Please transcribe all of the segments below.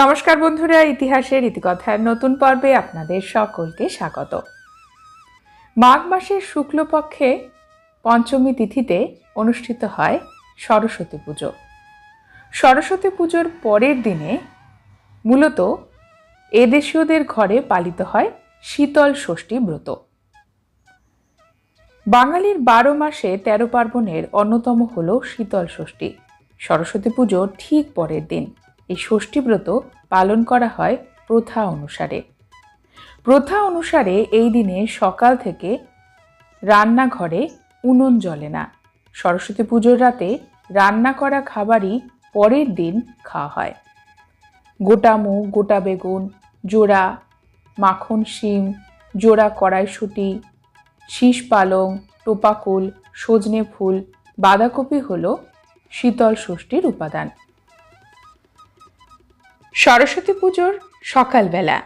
নমস্কার বন্ধুরা, ইতিহাসের ইতিকথার নতুন পর্বে আপনাদের সকলকে স্বাগত। মাঘ মাসের শুক্লপক্ষে পঞ্চমী তিথিতে অনুষ্ঠিত হয় সরস্বতী পুজো। সরস্বতী পুজোর পরের দিনে মূলত এদেশীয়দের ঘরে পালিত হয় শীতল ষষ্ঠী ব্রত। বাঙালির বারো মাসে তেরো পার্বণের অন্যতম হল শীতল ষষ্ঠী। সরস্বতী পুজোর ঠিক পরের দিন। এই ষষ্ঠীব্রত পালন করা হয় প্রথা অনুসারে। প্রথা অনুসারে এই দিনে সকাল থেকে রান্নাঘরে উনুন জ্বলে না। সরস্বতী পুজোর রাতে রান্না করা খাবারই পরের দিন খাওয়া হয়। গোটা মুগ, গোটা বেগুন, জোড়া, মাখন, শিম, জোড়া কড়াইশুঁটি, শীষ পালং, টোপাকুল, সজনে ফুল, বাঁধাকপি হল শীতল ষষ্ঠীর উপাদান। সরস্বতী পুজোর সকালবেলা।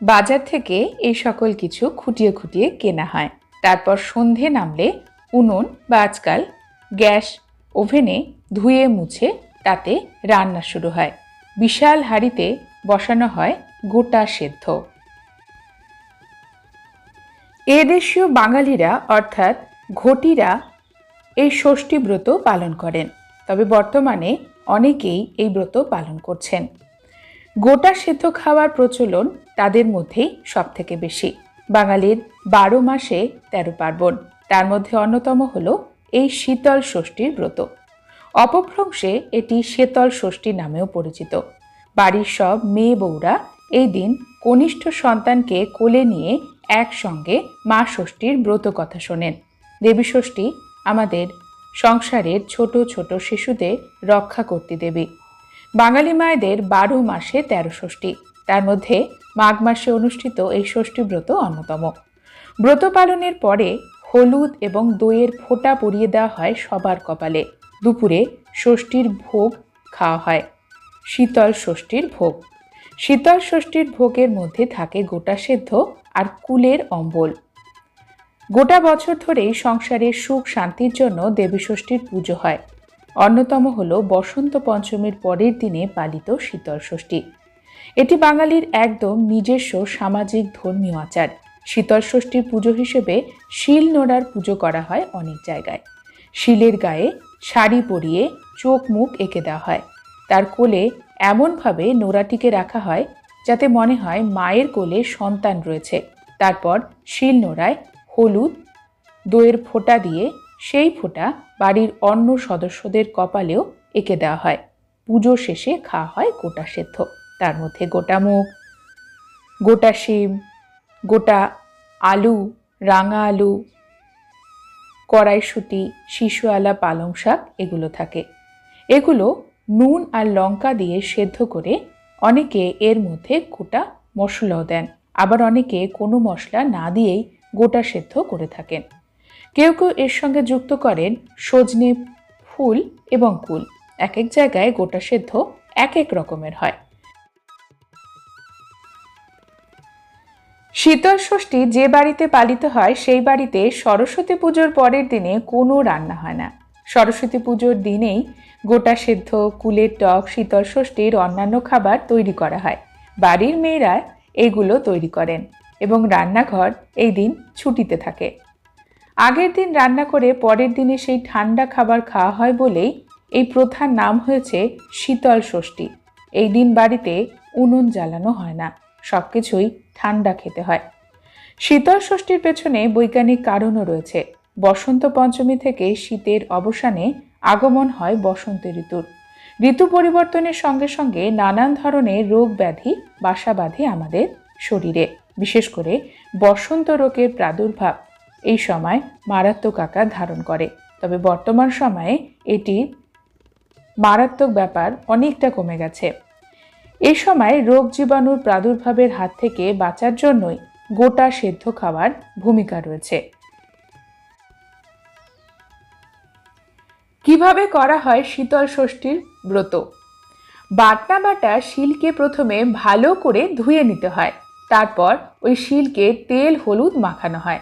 বাজার থেকে এই সকল কিছু খুঁটিয়ে খুঁটিয়ে কেনা হয়। তারপর সন্ধে নামলে উনুন বা আজকাল গ্যাস ওভেনে ধুয়ে মুছে তাতে রান্না শুরু হয়। বিশাল হাঁড়িতে বসানো হয় গোটা সেদ্ধ। এদেশীয় বাঙালিরা অর্থাৎ ঘটিরা এই ষষ্ঠী ব্রত পালন করেন। তবে বর্তমানে অনেকেই এই ব্রত পালন করছেন। গোটা সেদ্ধ খাওয়ার প্রচলন তাদের মধ্যেই সব থেকে বেশি। বাঙালির বারো মাসে তেরো পার্বণ, তার মধ্যে অন্যতম হল এই শীতল ষষ্ঠীর ব্রত। অপভ্রংশে এটি শীতল ষষ্ঠী নামেও পরিচিত। বাড়ির সব মেয়ে বউরা এই দিন কনিষ্ঠ সন্তানকে কোলে নিয়ে একসঙ্গে মা ষষ্ঠীর ব্রত কথা শোনেন। দেবী ষষ্ঠী আমাদের সংসারের ছোট ছোট শিশুদের রক্ষা করতে দেবী। বাঙালি মায়েদের বারো মাসে তেরো ষষ্ঠী। তার মধ্যে মাঘ মাসে অনুষ্ঠিত এই ষষ্ঠী ব্রত অন্যতম। ব্রত পালনের পরে হলুদ এবং দইয়ের ফোঁটা পরিয়ে দেওয়া হয় সবার কপালে। দুপুরে ষষ্ঠীর ভোগ খাওয়া হয়। শীতল ষষ্ঠীর ভোগ। শীতল ষষ্ঠীর ভোগের মধ্যে থাকে গোটা সেদ্ধ আর কুলের অম্বল। গোটা বছর ধরেই সংসারের সুখ শান্তির জন্য দেবী ষষ্ঠীর পুজো হয়। অন্যতম হল বসন্ত পঞ্চমীর পরের দিনে পালিত শীতল ষষ্ঠী। এটি বাঙালির একদম নিজস্ব সামাজিক ধর্মীয় আচার। শীতল ষষ্ঠীর পুজো হিসেবে শিল নোড়ার পুজো করা হয় অনেক জায়গায়। শিলের গায়ে শাড়ি পরিয়ে চোখ মুখ এঁকে দেওয়া হয়। তার কোলে এমনভাবে নোড়াটিকে রাখা হয় যাতে মনে হয় মায়ের কোলে সন্তান রয়েছে। তারপর শিল নোড়ায় হলুদ, দইয়ের ফোঁটা দিয়ে সেই ফোঁটা বাড়ির অন্য সদস্যদের কপালেও এঁকে দেওয়া হয়। পুজো শেষে খাওয়া হয় গোটা সেদ্ধ। তার মধ্যে গোটা মুগ, গোটা শিম, গোটা আলু, রাঙা আলু, কড়াইশুঁটি শিশুয়ালা পালং শাক এগুলো থাকে। এগুলো নুন আর লঙ্কা দিয়ে সেদ্ধ করে অনেকে এর মধ্যে গোটা মশলাও দেন। আবার অনেকে কোনো মশলা না দিয়েই গোটা সেদ্ধ করে থাকেন। কেউ কেউ এর সঙ্গে যুক্ত করেন সজনে ফুল এবং কুল। এক এক জায়গায় গোটা সেদ্ধ এক এক রকমের হয়। শীতল ষষ্ঠী যে বাড়িতে পালিত হয়, সেই বাড়িতে সরস্বতী পুজোর পরের দিনে কোনো রান্না হয় না। সরস্বতী পুজোর দিনেই গোটা সেদ্ধ, কুলের টক, শীতল ষষ্ঠীর অন্যান্য খাবার তৈরি করা হয়। বাড়ির মেয়েরা এগুলো তৈরি করেন এবং রান্নাঘর এই দিন ছুটিতে থাকে। আগের দিন রান্না করে পরের দিনে সেই ঠান্ডা খাবার খাওয়া হয় বলেই এই প্রথার নাম হয়েছে শীতল ষষ্ঠী। এই দিন বাড়িতে উনুন জ্বালানো হয় না সব কিছুই ঠান্ডা খেতে হয়। শীতল ষষ্ঠীর পেছনে বৈজ্ঞানিক কারণও রয়েছে। বসন্ত পঞ্চমী থেকে শীতের অবসানে আগমন হয় বসন্ত ঋতুর। ঋতু পরিবর্তনের সঙ্গে সঙ্গে নানান ধরনের রোগ ব্যাধি, বাসা বাঁধে আমাদের শরীরে, বিশেষ করে বসন্ত রোগের প্রাদুর্ভাব। এই সময় মারাত্মক আকার ধারণ করে। তবে বর্তমান সময়ে এটি মারাত্মক ব্যাপার অনেকটা কমে গেছে। এই সময় রোগ জীবাণুর প্রাদুর্ভাবের হাত থেকে বাঁচার জন্যই গোটা সেদ্ধ খাওয়ার ভূমিকা রয়েছে। কীভাবে করা হয় শীতল ষষ্ঠীর ব্রত? বাটনা বাটা শিলকে প্রথমে ভালো করে ধুয়ে নিতে হয়। তারপর ওই শিলকে তেল হলুদ মাখানো হয়।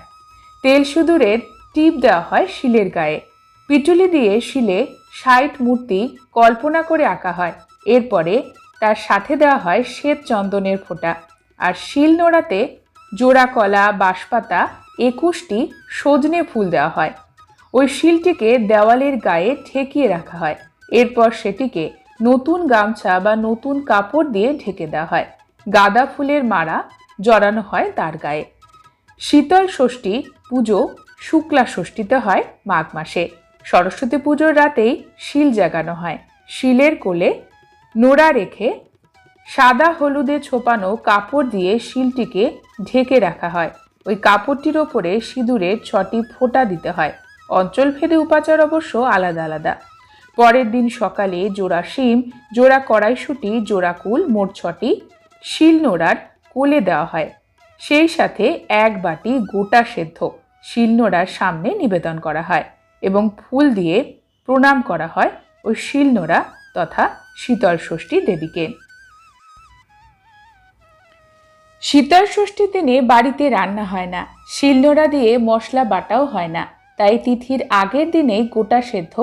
তেল সুদূরের টিপ দেওয়া হয় শিলের গায়ে। পিটুলি দিয়ে শিলে ষাট মূর্তি কল্পনা করে আঁকা হয়। এরপরে তার সাথে দেওয়া হয় শ্বেত চন্দনের ফোঁটা। আর শিল নোড়াতে জোড়া কলা, বাঁশপাতা, একুশটি সজনে ফুল দেওয়া হয়। ওই শিলটিকে দেওয়ালের গায়ে ঠেকিয়ে রাখা হয়। এরপর সেটিকে নতুন গামছা বা নতুন কাপড় দিয়ে ঢেকে দেওয়া হয়। গাঁদা ফুলের মালা জড়ানো হয় তার গায়ে। শীতল ষষ্ঠী পুজো শুক্লা ষষ্ঠীতে হয় মাঘ মাসে। সরস্বতী পুজোর রাতেই শিল জাগানো হয়। শিলের কোলে নোড়া রেখে সাদা হলুদে ছোপানো কাপড় দিয়ে শিলটিকে ঢেকে রাখা হয়। ওই কাপড়টির ওপরে সিঁদুরের ছটি ফোঁটা দিতে হয়। অঞ্চল অঞ্চলভেদে উপাচার অবশ্য আলাদা আলাদা। পরের দিন সকালে জোড়া শিম, জোড়া কড়াইশুটি, জোড়া কুল, মোট ছটি শিল নোড়ার কোলে দেওয়া হয়। সেই সাথে এক বাটি গোটা সেদ্ধ শিলনোড়ার সামনে নিবেদন করা হয় এবং ফুল দিয়ে প্রণাম করা হয় ওই শিলনোড়া তথা শীতল ষষ্ঠী দেবীকে। শীতল ষষ্ঠীর দিনে বাড়িতে রান্না হয় না, শিলনোড়া দিয়ে মশলা বাটাও হয় না, তাই তিথির আগের দিনেই গোটা সেদ্ধ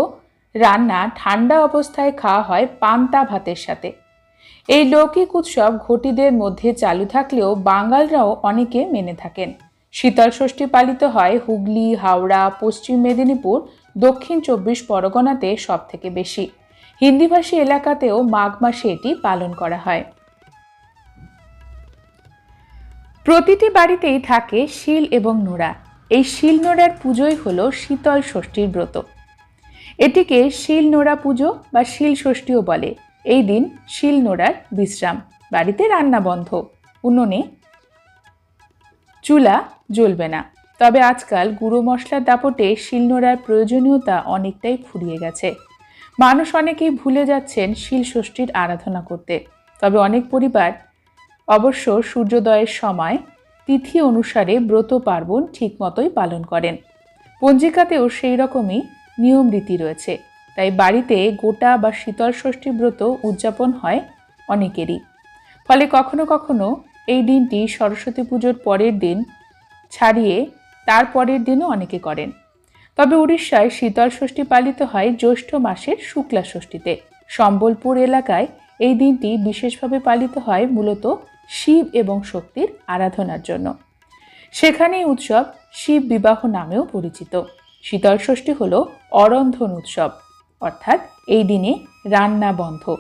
রান্না ঠান্ডা অবস্থায় খাওয়া হয় পান্তা ভাতের সাথে। এই লৌকিক উৎসব ঘটিদের মধ্যে চালু থাকলেও বাঙালরাও অনেকে মেনে থাকেন। শীতল ষষ্ঠী পালিত হয় হুগলি, হাওড়া, পশ্চিম মেদিনীপুর, দক্ষিণ চব্বিশ পরগনাতে সব থেকে বেশি। হিন্দিভাষী এলাকাতেও মাঘ মাসে এটি পালন করা হয়। প্রতিটি বাড়িতেই থাকে শিল এবং নোড়া। এই শিল নোড়ার পুজোই হলো শীতল ষষ্ঠীর ব্রত। এটিকে শিল নোড়া পুজো বা শিল ষষ্ঠীও বলে। এই দিন শিল নোড়ার বিশ্রাম, বাড়িতে রান্না বন্ধ, উনুনে চুলা জ্বলবে না। তবে আজকাল গুঁড়ো মশলার দাপটে শিলনোড়ার প্রয়োজনীয়তা অনেকটাই ফুরিয়ে গেছে। মানুষ অনেকেই ভুলে যাচ্ছেন শিল ষষ্ঠীর আরাধনা করতে। তবে অনেক পরিবার অবশ্য সূর্যোদয়ের সময় তিথি অনুসারে ব্রত পার্বণ ঠিকমতোই পালন করেন। পঞ্জিকাতেও সেই রকমই নিয়ম রীতি রয়েছে। তাই বাড়িতে গোটা বা শীতল ষষ্ঠী ব্রত উদযাপন হয় অনেকেরই। ফলে কখনো কখনো এই দিনটি সরস্বতী পুজোর পরের দিন ছাড়িয়ে তার পরের দিনও অনেকে করেন। তবে উড়িষ্যায় শীতল ষষ্ঠী পালিত হয় জ্যৈষ্ঠ মাসের শুক্লা ষষ্ঠীতে। সম্বলপুর এলাকায় এই দিনটি বিশেষভাবে পালিত হয় মূলত শিব এবং শক্তির আরাধনার জন্য। সেখানেই উৎসব শিব বিবাহ নামেও পরিচিত। শীতল ষষ্ঠী হল অরন্ধন উৎসব। অর্থাৎ এই দিনে রান্না বন্ধ।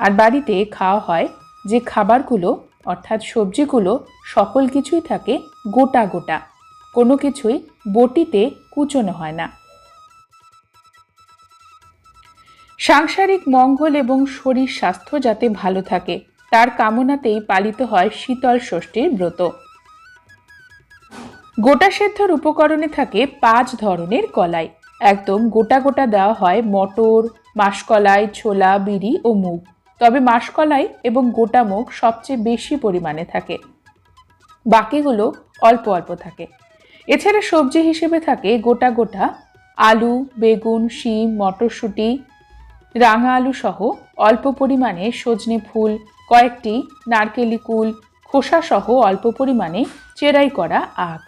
আর বাড়িতে খাওয়া হয় যে খাবারগুলো, অর্থাৎ সবজিগুলো, সকল কিছুই থাকে গোটা গোটা। কোনো কিছুই বটিতে কুচনো হয় না। সাংসারিক মঙ্গল এবং শরীর স্বাস্থ্য যাতে ভালো থাকে, তার কামনাতেই পালিত হয় শীতল ষষ্ঠীর ব্রত। গোটা সেদ্ধর উপকরণে থাকে পাঁচ ধরনের কলাই। একদম গোটা গোটা দেওয়া হয় মটর, মাসকলাই, ছোলা, বিড়ি ও মুগ। তবে মাসকলাই এবং গোটা মুগ সবচেয়ে বেশি পরিমাণে থাকে। বাকিগুলো অল্প অল্প থাকে। এছাড়া সবজি হিসেবে থাকে গোটা গোটা আলু, বেগুন, শিম, মটরশুঁটি, রাঙা আলু সহ অল্প পরিমাণে সজনে ফুল, কয়েকটি নারকেলি কুল, খোসা সহ অল্প পরিমাণে চেরাই করা আখ।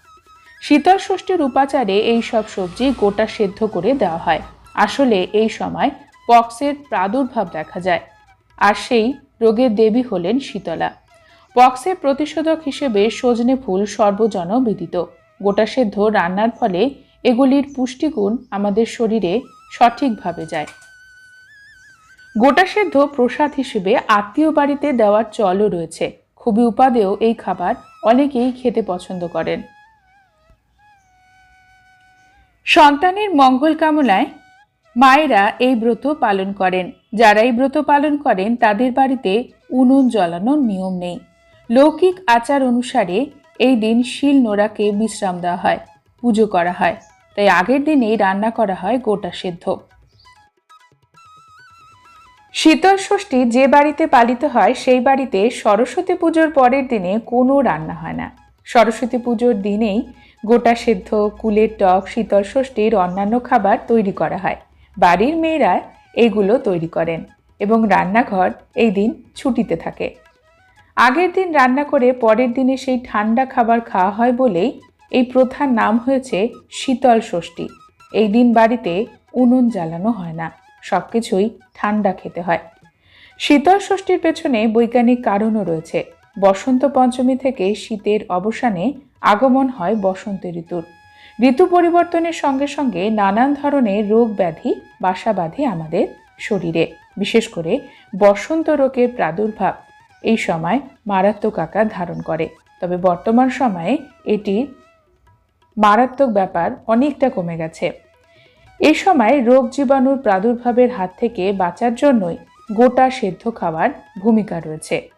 শীতল ষষ্ঠীর উপাচারে এই সব সবজি গোটা সেদ্ধ করে দেওয়া হয়। আসলে এই সময় পক্সের প্রাদুর্ভাব দেখা যায় আর সেই রোগের দেবী হলেন শীতলা। পক্সের প্রতিষেধক হিসেবে সজনে ফুল সর্বজন বিদিত। গোটা সেদ্ধ রান্নার ফলে এগুলির পুষ্টিগুণ আমাদের শরীরে সঠিকভাবে যায়। গোটা সেদ্ধ প্রসাদ হিসেবে আত্মীয় বাড়িতে দেওয়ার চলও রয়েছে। খুবই উপাদেয় এই খাবার অনেকেই খেতে পছন্দ করেন। সন্তানের মঙ্গল কামনায় মায়েরা এই ব্রত পালন করেন। যারা এই ব্রত পালন করেন, তাদের বাড়িতে উনুন জ্বালানোর নিয়ম নেই। লৌকিক আচার অনুসারে এই দিন শিল নোড়াকে বিশ্রাম দেওয়া হয়, পুজো করা হয়। তাই আগের দিনেই রান্না করা হয় গোটা সেদ্ধ। শীতল ষষ্ঠী যে বাড়িতে পালিত হয়, সেই বাড়িতে সরস্বতী পুজোর পরের দিনে কোনো রান্না হয় না। সরস্বতী পুজোর দিনেই গোটা সেদ্ধ, কুলের টক, শীতল ষষ্ঠীর অন্যান্য খাবার তৈরি করা হয়। বাড়ির মেয়েরা এগুলো তৈরি করেন এবং রান্নাঘর এই দিন ছুটিতে থাকে। আগের দিন রান্না করে পরের দিনে সেই ঠান্ডা খাবার খাওয়া হয় বলেই এই প্রথার নাম হয়েছে শীতল ষষ্ঠী। এই দিন বাড়িতে উনুন জ্বালানো হয় না সব কিছুই ঠান্ডা খেতে হয়। শীতল ষষ্ঠীর পেছনে বৈজ্ঞানিক কারণও রয়েছে। বসন্ত পঞ্চমী থেকে শীতের অবসানে আগমন হয় বসন্ত ঋতুর। ঋতু পরিবর্তনের সঙ্গে সঙ্গে নানান ধরনের রোগ ব্যাধি, বাসা বাঁধে আমাদের শরীরে, বিশেষ করে বসন্ত রোগের প্রাদুর্ভাব। এই সময় মারাত্মক আকার ধারণ করে। তবে বর্তমান সময়ে এটি মারাত্মক ব্যাপার অনেকটা কমে গেছে। এই সময় রোগ জীবাণুর প্রাদুর্ভাবের হাত থেকে বাঁচার জন্যই গোটা সেদ্ধ খাওয়ার ভূমিকা রয়েছে।